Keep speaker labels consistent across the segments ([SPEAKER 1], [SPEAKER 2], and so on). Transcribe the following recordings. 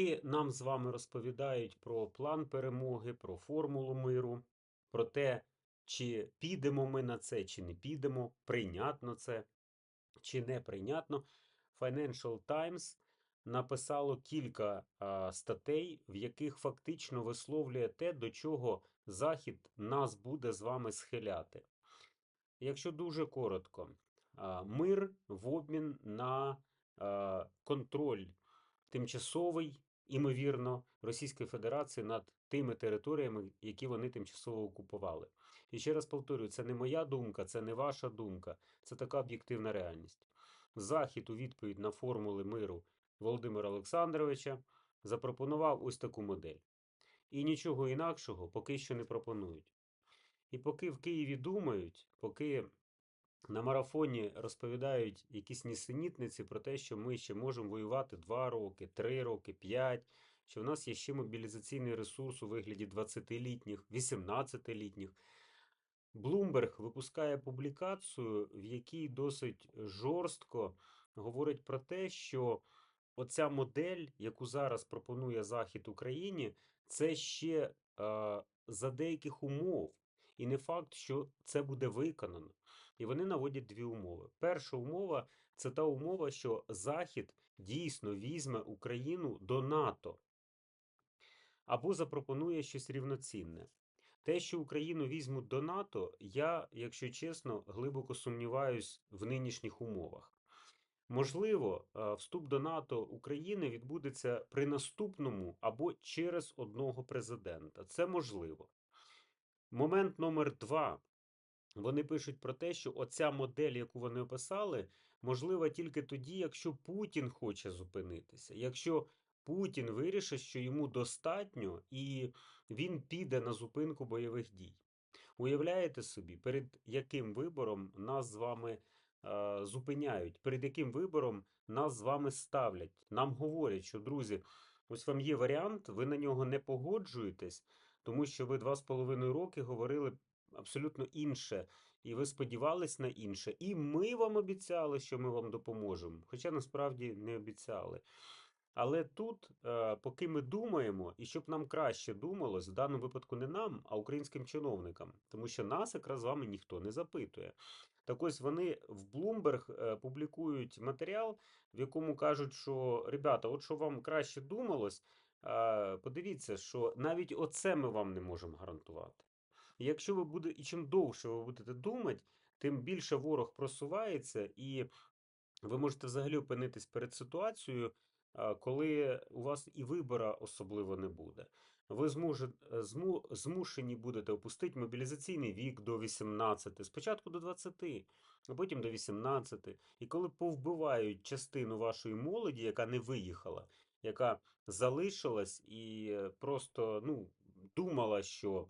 [SPEAKER 1] Поки нам з вами розповідають про план перемоги, про формулу миру, про те, чи підемо ми на це, чи не підемо, прийнятно це, чи не прийнятно, Financial Times написало кілька а, статей, в яких фактично висловлює те, до чого Захід нас буде з вами схиляти. Якщо дуже коротко, а, мир в обмін на а, контроль тимчасовий, імовірно, Російської Федерації над тими територіями, які вони тимчасово окупували. І ще раз повторюю, це не моя думка, це не ваша думка, це така об'єктивна реальність. Захід у відповідь на формули миру Володимира Олександровича запропонував ось таку модель. І нічого інакшого поки що не пропонують. І поки в Києві думають, поки на марафоні розповідають якісь нісенітниці про те, що ми ще можемо воювати 2 роки, 3 роки, 5, що в нас є ще мобілізаційний ресурс у вигляді 20-літніх, 18-літніх. Блумберг випускає публікацію, в якій досить жорстко говорить про те, що оця модель, яку зараз пропонує Захід Україні, це ще е, за деяких умов. І не факт, що це буде виконано. І вони наводять дві умови. Перша умова це та умова, що Захід дійсно візьме Україну до НАТО або запропонує щось рівноцінне. Те, що Україну візьмуть до НАТО, я, якщо чесно, глибоко сумніваюсь в нинішніх умовах. Можливо, е, вступ до НАТО України відбудеться при наступному або через одного президента. Це можливо. Момент номер два. Вони пишуть про те, що оця модель, яку вони описали, можлива тільки тоді, якщо Путін хоче зупинитися. Якщо Путін вирішить, що йому достатньо, і він піде на зупинку бойових дій. Уявляєте собі, перед яким вибором нас з вами е, зупиняють, перед яким вибором нас з вами ставлять. Нам говорять, що друзі, ось вам є варіант, ви на нього не погоджуєтесь, тому що ви два з половиною роки говорили абсолютно інше, і ви сподівались на інше. І ми вам обіцяли, що ми вам допоможемо, хоча насправді не обіцяли. Але тут, е, поки ми думаємо, і щоб нам краще думалось, в даному випадку не нам, а українським чиновникам, тому що нас якраз з вами ніхто не запитує. Так ось вони в Bloomberg е, публікують матеріал, в якому кажуть, що ребята, от що вам краще думалось, подивіться, що навіть оце ми вам не можемо гарантувати. Якщо ви будете, і чим довше ви будете думати, тим більше ворог просувається, і ви можете взагалі опинитись перед ситуацією, коли у вас і вибора особливо не буде. Ви зможете, зму, змушені будете опустити мобілізаційний вік до 18, спочатку до 20, а потім до 18. І коли повбивають частину вашої молоді, яка не виїхала, яка залишилась і е, просто ну, думала, що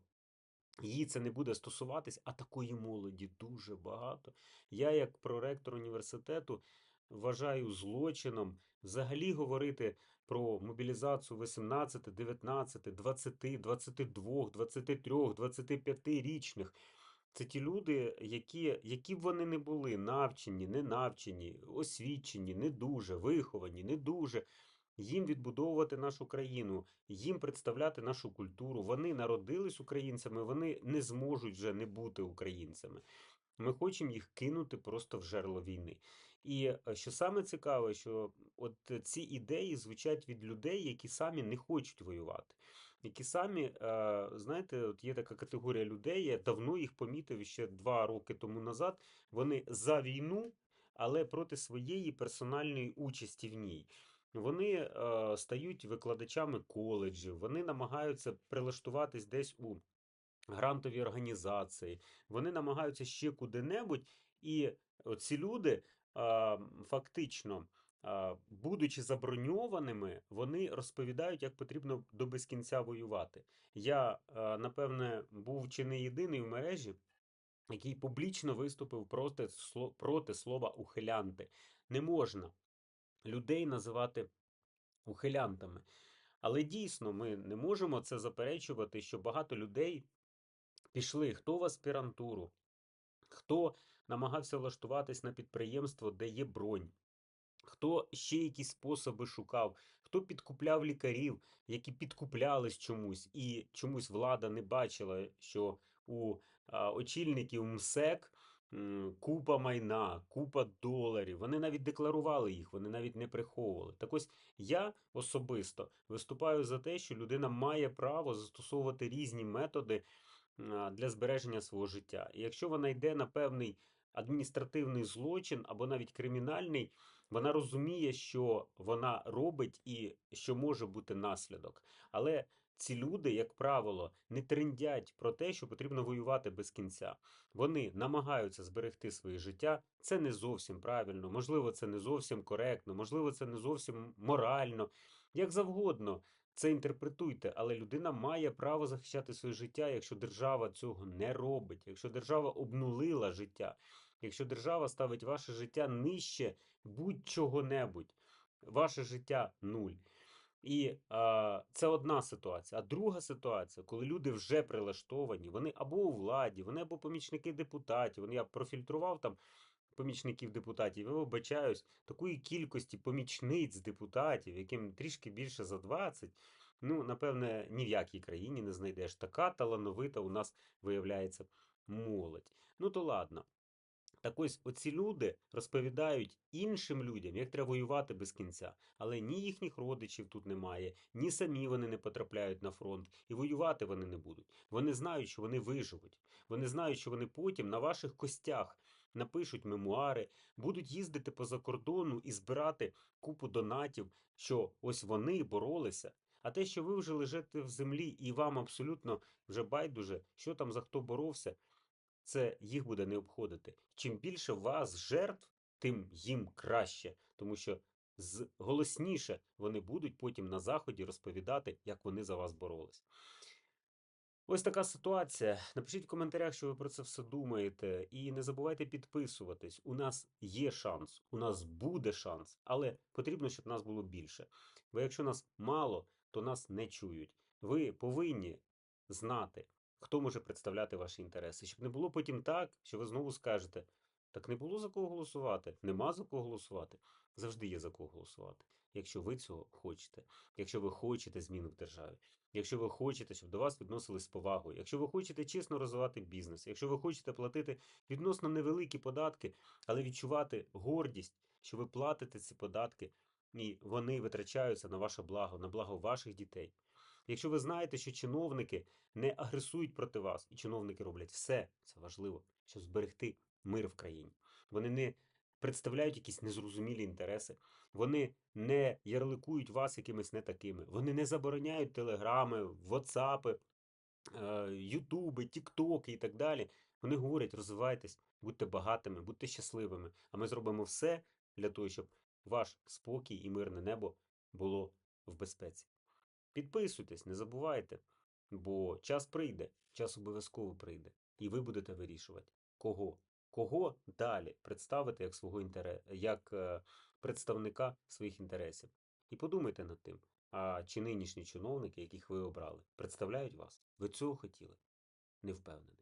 [SPEAKER 1] її це не буде стосуватись, а такої молоді дуже багато. Я, як проректор університету, вважаю злочином взагалі говорити про мобілізацію 18, 19, 20, 22, 23, 25-річних. Це ті люди, які, які б вони не були, навчені, не навчені, освічені, не дуже, виховані, не дуже. Їм відбудовувати нашу країну, їм представляти нашу культуру. Вони народились українцями, вони не зможуть вже не бути українцями. Ми хочемо їх кинути просто в жерло війни. І е, що саме цікаве, що от ці ідеї звучать від людей, які самі не хочуть воювати. Які самі, е, знаєте, от є така категорія людей, я давно їх помітив ще два роки тому назад. Вони за війну, але проти своєї персональної участі в ній. Вони е, стають викладачами коледжів, вони намагаються прилаштуватись десь у грантові організації, вони намагаються ще куди-небудь, і ці люди е, фактично. Будучи заброньованими, вони розповідають, як потрібно до безкінця воювати. Я, е, напевне, був чи не єдиний в мережі, який публічно виступив проти, проти слова ухилянти. Не можна людей називати ухилянтами. Але дійсно ми не можемо це заперечувати, що багато людей пішли хто в аспірантуру, хто намагався влаштуватись на підприємство, де є бронь, хто ще якісь способи шукав, хто підкупляв лікарів, які підкуплялись чомусь, і чомусь влада не бачила, що у очільників МСЕК купа майна, купа доларів. Вони навіть декларували їх, вони навіть не приховували. Так ось я особисто виступаю за те, що людина має право застосовувати різні методи для збереження свого життя. І якщо вона йде на певний адміністративний злочин або навіть кримінальний, вона розуміє, що вона робить і що може бути наслідок. Але ці люди, як правило, не трендять про те, що потрібно воювати без кінця. Вони намагаються зберегти своє життя. Це не зовсім правильно, можливо, це не зовсім коректно, можливо, це не зовсім морально, як завгодно. Це інтерпретуйте, але людина має право захищати своє життя, якщо держава цього не робить, якщо держава обнулила життя, якщо держава ставить ваше життя нижче будь-чого-небудь, ваше життя нуль. І а, це одна ситуація. А друга ситуація, коли люди вже прилаштовані, вони або у владі, вони або помічники депутатів. Вони я профільтрував там помічників депутатів. Я вибачаюсь, такої кількості помічниць депутатів, яким трішки більше за 20, ну, напевне, ні в якій країні не знайдеш. Така талановита у нас виявляється молодь. Ну то ладно. Так ось оці люди розповідають іншим людям, як треба воювати без кінця. Але ні їхніх родичів тут немає, ні самі вони не потрапляють на фронт, і воювати вони не будуть. Вони знають, що вони виживуть. Вони знають, що вони потім на ваших костях напишуть мемуари, будуть їздити по закордону і збирати купу донатів, що ось вони боролися. А те, що ви вже лежите в землі, і вам абсолютно вже байдуже, що там за хто боровся, це їх буде не обходити. Чим більше вас жертв, тим їм краще, тому що голосніше вони будуть потім на заході розповідати, як вони за вас боролись. Ось така ситуація. Напишіть в коментарях, що ви про це все думаєте, і не забувайте підписуватись. У нас є шанс, у нас буде шанс, але потрібно, щоб нас було більше. Бо якщо нас мало, то нас не чують. Ви повинні знати, хто може представляти ваші інтереси, щоб не було потім так, що ви знову скажете: так не було за кого голосувати, нема за кого голосувати. Завжди є за кого голосувати. Якщо ви цього хочете, якщо ви хочете зміни в державі, якщо ви хочете, щоб до вас відносились з повагою, якщо ви хочете чесно розвивати бізнес, якщо ви хочете платити відносно невеликі податки, але відчувати гордість, що ви платите ці податки, і вони витрачаються на ваше благо, на благо ваших дітей. Якщо ви знаєте, що чиновники не агресують проти вас, і чиновники роблять все, це важливо, щоб зберегти мир в країні. Вони не представляють якісь незрозумілі інтереси, вони не ярликують вас якимись не такими, вони не забороняють телеграми, ватсапи, е, ютуби, тіктоки і так далі. Вони говорять, розвивайтесь, будьте багатими, будьте щасливими. А ми зробимо все для того, щоб ваш спокій і мирне небо було в безпеці. Підписуйтесь, не забувайте, бо час прийде, час обов'язково прийде, і ви будете вирішувати, кого, кого далі представити як свого інтере... як е, представника своїх інтересів. І подумайте над тим, а чи нинішні чиновники, яких ви обрали, представляють вас? Ви цього хотіли? Не впевнений.